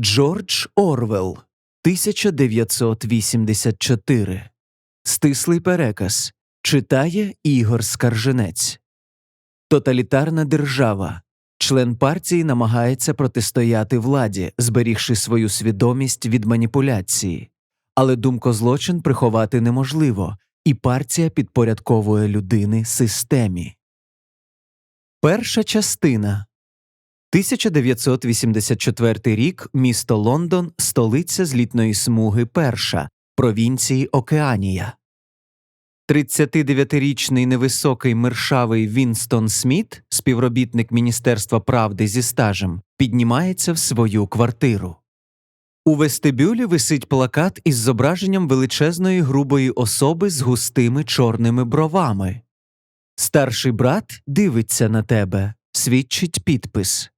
Джордж Орвел 1984. Стислий переказ читає Ігор Скарженець. Тоталітарна держава. Член партії намагається протистояти владі, зберігши свою свідомість від маніпуляції. Але думкозлочин приховати неможливо, і партія підпорядковує людини системі. Перша частина 1984 рік місто Лондон, столиця злітної смуги Перша, провінції Океанія. 39-річний невисокий мершавий Вінстон Сміт, співробітник Міністерства правди зі стажем, піднімається в свою квартиру. У вестибюлі висить плакат із зображенням величезної грубої особи з густими чорними бровами. Старший брат дивиться на тебе, свідчить підпис.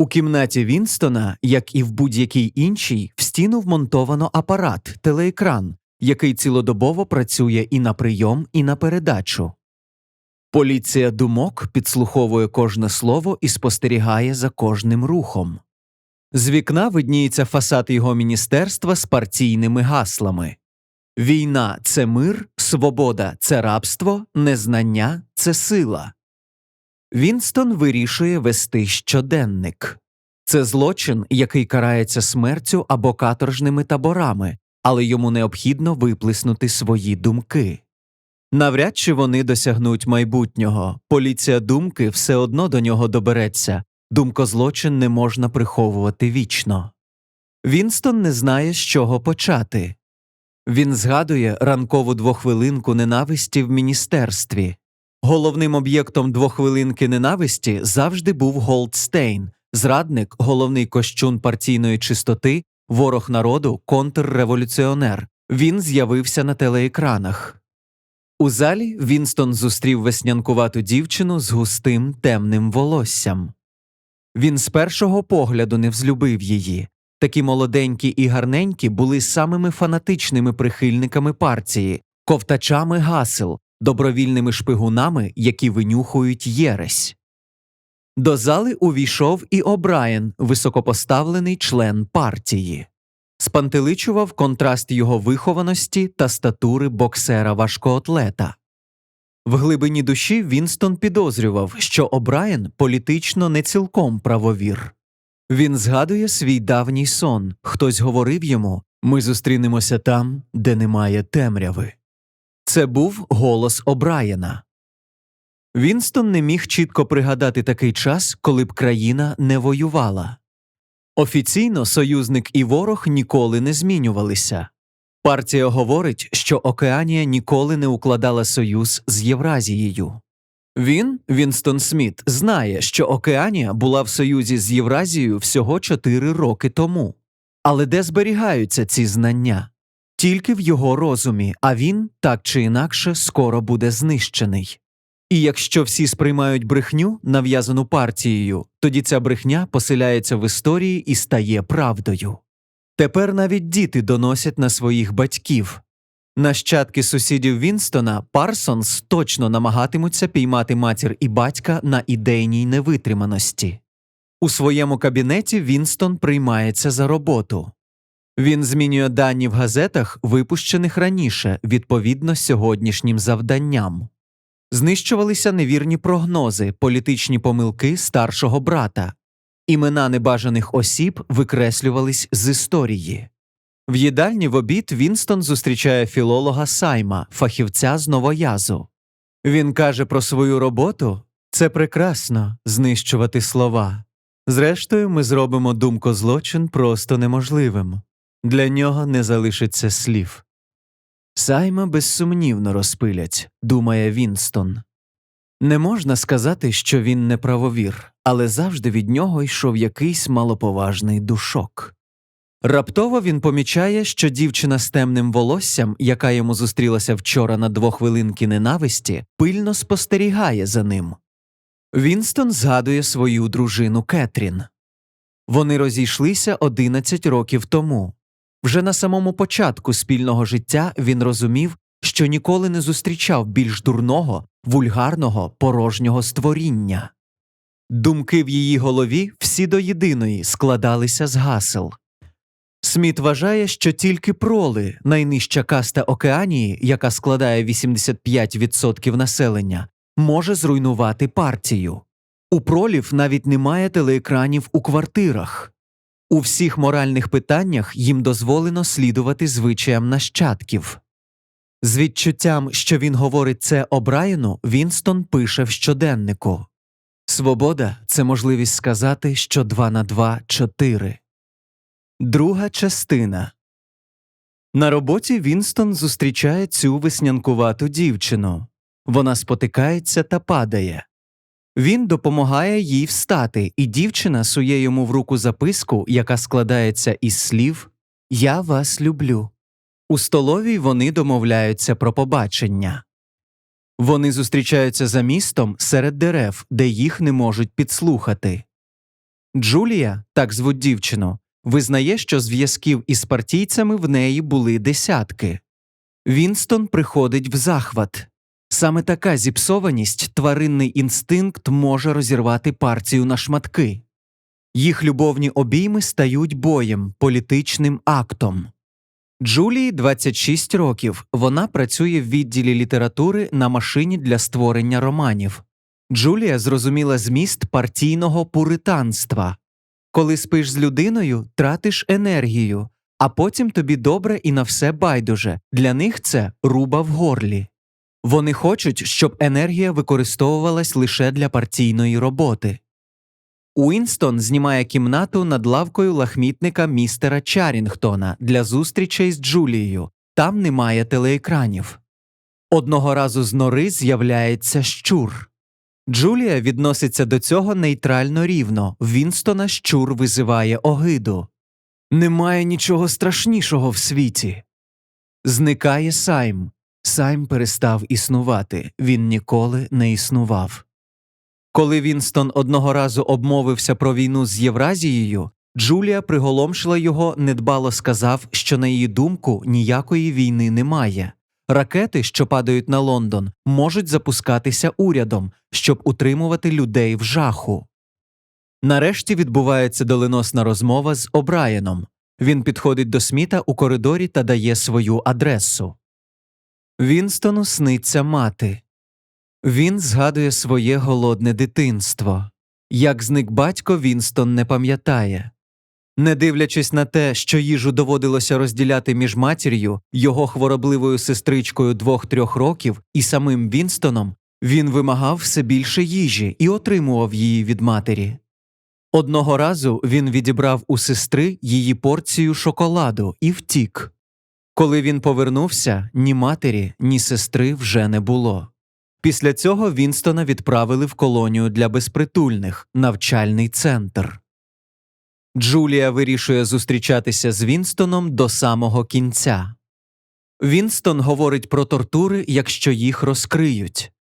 У кімнаті Вінстона, як і в будь-якій іншій, в стіну вмонтовано апарат, телеекран, який цілодобово працює і на прийом, і на передачу. Поліція думок підслуховує кожне слово і спостерігає за кожним рухом. З вікна видніється фасад його міністерства з партійними гаслами Війна це мир, свобода це рабство, незнання це сила. Вінстон вирішує вести щоденник. Це злочин, який карається смертю або каторжними таборами, але йому необхідно виплеснути свої думки. Навряд чи вони досягнуть майбутнього, поліція думки все одно до нього добереться, думкозлочин не можна приховувати вічно. Вінстон не знає, з чого почати. Він згадує ранкову двохвилинку ненависті в міністерстві. Головним об'єктом двохвилинки ненависті завжди був Голдстейн, зрадник, головний кощун партійної чистоти, ворог народу, контрреволюціонер. Він з'явився на телеекранах. У залі Вінстон зустрів веснянкувату дівчину з густим темним волоссям. Він з першого погляду не взлюбив її. Такі молоденькі і гарненькі були самими фанатичними прихильниками партії, ковтачами гасел, добровільними шпигунами, які винюхують єресь. До зали увійшов і О'Брайен, високопоставлений член партії. Спантеличував контраст його вихованості та статури боксера важкоатлета. В глибині душі Вінстон підозрював, що О'Брайен політично не цілком правовір. Він згадує свій давній сон. Хтось говорив йому ми зустрінемося там, де немає темряви. Це був голос О'Брайена. Вінстон не міг чітко пригадати такий час, коли б країна не воювала. Офіційно союзник і ворог ніколи не змінювалися. Партія говорить, що Океанія ніколи не укладала союз з Євразією. Він, Вінстон Сміт, знає, що Океанія була в союзі з Євразією всього чотири роки тому. Але де зберігаються ці знання? Тільки в його розумі, а він так чи інакше скоро буде знищений. І якщо всі сприймають брехню, нав'язану партією, тоді ця брехня поселяється в історії і стає правдою. Тепер навіть діти доносять на своїх батьків. Нащадки сусідів Вінстона Парсонс точно намагатимуться піймати матір і батька на ідейній невитриманості. У своєму кабінеті Вінстон приймається за роботу. Він змінює дані в газетах, випущених раніше, відповідно сьогоднішнім завданням. Знищувалися невірні прогнози, політичні помилки старшого брата, імена небажаних осіб викреслювались з історії. В їдальні в обід Вінстон зустрічає філолога Сайма, фахівця з новоязу. Він каже про свою роботу це прекрасно знищувати слова. Зрештою, ми зробимо думкозлочин просто неможливим. Для нього не залишиться слів. Сайма безсумнівно розпилять, думає Вінстон. Не можна сказати, що він не правовір, але завжди від нього йшов якийсь малоповажний душок. Раптово він помічає, що дівчина з темним волоссям, яка йому зустрілася вчора на двохвилинки ненависті, пильно спостерігає за ним. Вінстон згадує свою дружину Кетрін. Вони розійшлися 11 років тому. Вже на самому початку спільного життя він розумів, що ніколи не зустрічав більш дурного, вульгарного, порожнього створіння. Думки в її голові всі до єдиної складалися з гасел Сміт вважає, що тільки проли, найнижча каста Океанії, яка складає 85% населення, може зруйнувати партію. У пролів навіть немає телеекранів у квартирах. У всіх моральних питаннях їм дозволено слідувати звичаям нащадків. З відчуттям, що він говорить це Обраєну, Вінстон пише в щоденнику Свобода це можливість сказати, що 2 на 2 – 4. Друга частина На роботі Вінстон зустрічає цю веснянкувату дівчину. Вона спотикається та падає. Він допомагає їй встати, і дівчина сує йому в руку записку, яка складається із слів Я вас люблю. У столовій вони домовляються про побачення. Вони зустрічаються за містом серед дерев, де їх не можуть підслухати. Джулія, так звуть дівчину, визнає, що зв'язків із партійцями в неї були десятки. Вінстон приходить в захват. Саме така зіпсованість, тваринний інстинкт може розірвати партію на шматки. Їх любовні обійми стають боєм, політичним актом. Джулії 26 років. Вона працює в відділі літератури на машині для створення романів. Джулія зрозуміла зміст партійного пуританства. Коли спиш з людиною, тратиш енергію, а потім тобі добре і на все байдуже. Для них це руба в горлі. Вони хочуть, щоб енергія використовувалась лише для партійної роботи. Уінстон знімає кімнату над лавкою лахмітника містера Чарінгтона для зустрічей з Джулією. Там немає телеекранів. Одного разу з нори з'являється щур. Джулія відноситься до цього нейтрально рівно. Вінстона щур визиває огиду. Немає нічого страшнішого в світі. Зникає Сайм. Сайм перестав існувати, він ніколи не існував. Коли Вінстон одного разу обмовився про війну з Євразією, Джулія приголомшила його, недбало сказав, що на її думку ніякої війни немає. Ракети, що падають на Лондон, можуть запускатися урядом, щоб утримувати людей в жаху. Нарешті відбувається доленосна розмова з Обраєном. Він підходить до Сміта у коридорі та дає свою адресу. Вінстону сниться мати. Він згадує своє голодне дитинство. Як зник батько, Вінстон не пам'ятає. Не дивлячись на те, що їжу доводилося розділяти між матір'ю, його хворобливою сестричкою двох-трьох років і самим Вінстоном, він вимагав все більше їжі і отримував її від матері. Одного разу він відібрав у сестри її порцію шоколаду і втік. Коли він повернувся, ні матері, ні сестри вже не було. Після цього Вінстона відправили в колонію для безпритульних навчальний центр. Джулія вирішує зустрічатися з Вінстоном до самого кінця. Вінстон говорить про тортури, якщо їх розкриють.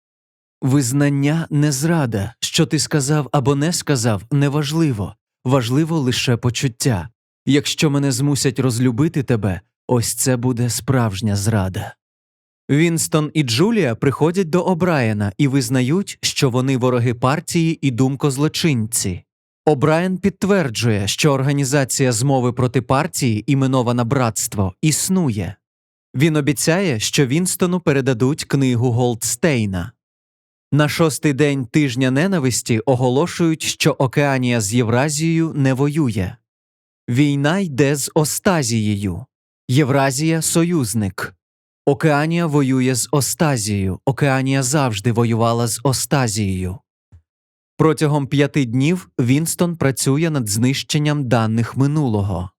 Визнання не зрада, що ти сказав або не сказав, неважливо, важливо лише почуття. Якщо мене змусять розлюбити тебе, ось це буде справжня зрада. Вінстон і Джулія приходять до Обраєна і визнають, що вони вороги партії і думкозлочинці. Обраєн підтверджує, що організація змови проти партії, іменована братство, існує. Він обіцяє, що Вінстону передадуть книгу Голдстейна. На шостий день тижня ненависті оголошують, що Океанія з Євразією не воює. Війна йде з Остазією. Євразія союзник. Океанія воює з Остазією. Океанія завжди воювала з Остазією. Протягом п'яти днів Вінстон працює над знищенням даних минулого.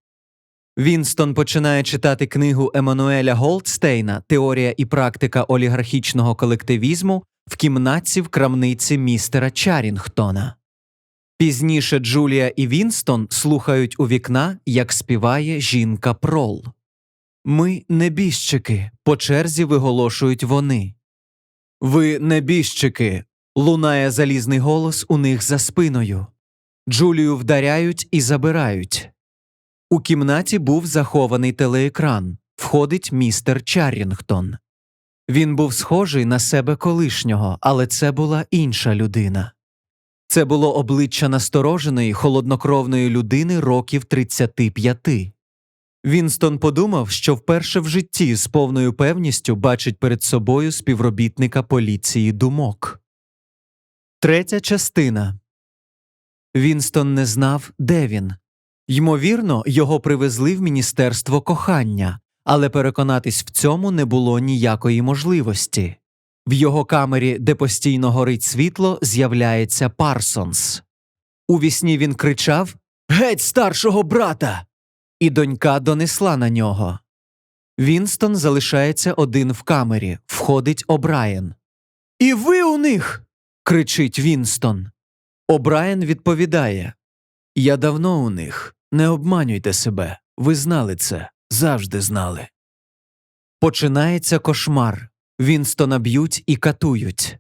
Вінстон починає читати книгу Еммануеля Голдстейна Теорія і практика олігархічного колективізму в кімнатці в крамниці містера Чарінгтона. Пізніше Джулія і Вінстон слухають у вікна, як співає жінка Прол. Ми небіжчики, по черзі виголошують вони. Ви небіжчики. лунає залізний голос у них за спиною. Джулію вдаряють і забирають. У кімнаті був захований телеекран. Входить містер Чаррінгтон. Він був схожий на себе колишнього, але це була інша людина. Це було обличчя настороженої, холоднокровної людини років 35. Вінстон подумав, що вперше в житті з повною певністю бачить перед собою співробітника поліції думок. Третя частина Вінстон не знав, де він. Ймовірно, його привезли в міністерство кохання, але переконатись в цьому не було ніякої можливості. В його камері, де постійно горить світло, з'являється Парсонс. Увісні він кричав Геть старшого брата! І донька донесла на нього. Вінстон залишається один в камері, входить О'Брайен. І ви у них. кричить Вінстон. О'Брайен відповідає Я давно у них. Не обманюйте себе. Ви знали це, завжди знали. Починається кошмар. Вінстона б'ють і катують.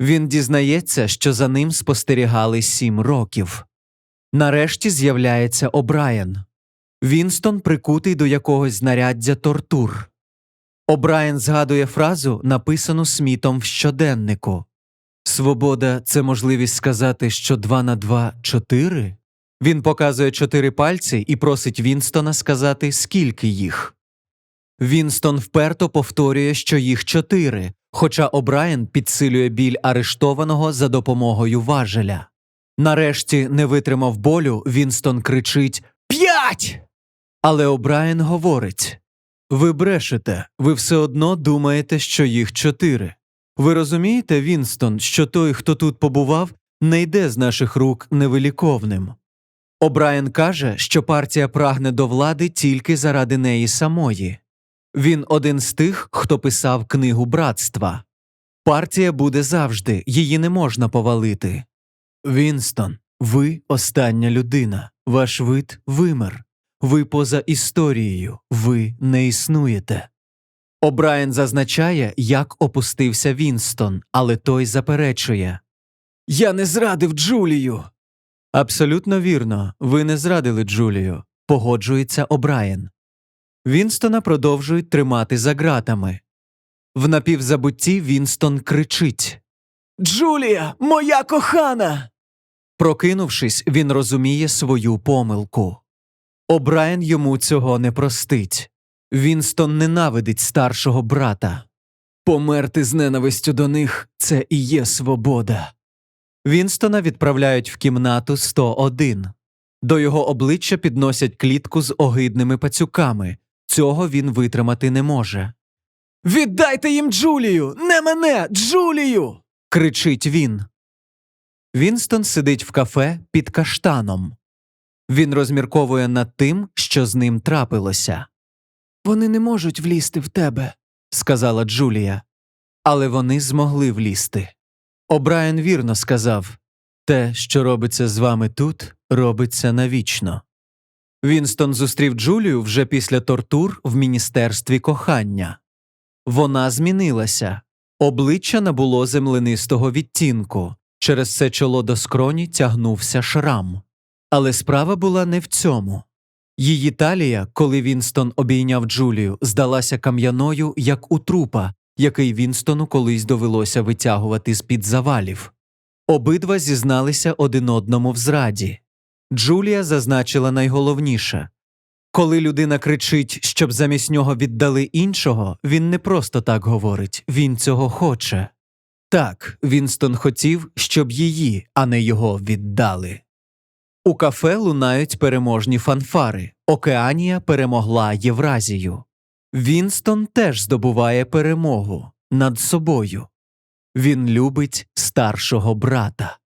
Він дізнається, що за ним спостерігали сім років. Нарешті з'являється О'Брайен. Вінстон прикутий до якогось знаряддя тортур. О'Брайен згадує фразу, написану Смітом в щоденнику Свобода це можливість сказати, що два на два чотири. Він показує чотири пальці і просить Вінстона сказати, скільки їх. Вінстон вперто повторює, що їх чотири, хоча О'Брайен підсилює біль арештованого за допомогою важеля. Нарешті, не витримав болю, Вінстон кричить П'ять. Але О'Брайен говорить Ви брешете, ви все одно думаєте, що їх чотири. Ви розумієте, Вінстон, що той, хто тут побував, не йде з наших рук невиліковним. О'Брайен каже, що партія прагне до влади тільки заради неї самої. Він один з тих, хто писав книгу братства. Партія буде завжди, її не можна повалити. Вінстон, ви остання людина, ваш вид вимер. Ви поза історією, ви не існуєте. О'Брайен зазначає, як опустився Вінстон, але той заперечує Я не зрадив Джулію. Абсолютно вірно, ви не зрадили Джулію, погоджується О'Брайен. Вінстона продовжують тримати за ґратами. В напівзабутті Вінстон кричить Джулія, моя кохана. Прокинувшись, він розуміє свою помилку. О'Брайен йому цього не простить. Вінстон ненавидить старшого брата. Померти з ненавистю до них це і є свобода. Вінстона відправляють в кімнату 101. До його обличчя підносять клітку з огидними пацюками. Цього він витримати не може. Віддайте їм Джулію, не мене, Джулію. кричить він. Вінстон сидить в кафе під каштаном. Він розмірковує над тим, що з ним трапилося. Вони не можуть влізти в тебе, сказала Джулія. Але вони змогли влізти. О'Брайен вірно сказав те, що робиться з вами тут, робиться навічно. Вінстон зустрів Джулію вже після тортур в міністерстві кохання. Вона змінилася, обличчя набуло земленистого відтінку, через це чоло до скроні тягнувся шрам. Але справа була не в цьому. Її талія, коли Вінстон обійняв Джулію, здалася кам'яною, як у трупа, який Вінстону колись довелося витягувати з під завалів. Обидва зізналися один одному в зраді. Джулія зазначила найголовніше коли людина кричить, щоб замість нього віддали іншого, він не просто так говорить, він цього хоче. Так, Вінстон хотів, щоб її, а не його віддали. У кафе лунають переможні фанфари. Океанія перемогла Євразію. Вінстон теж здобуває перемогу над собою. Він любить старшого брата.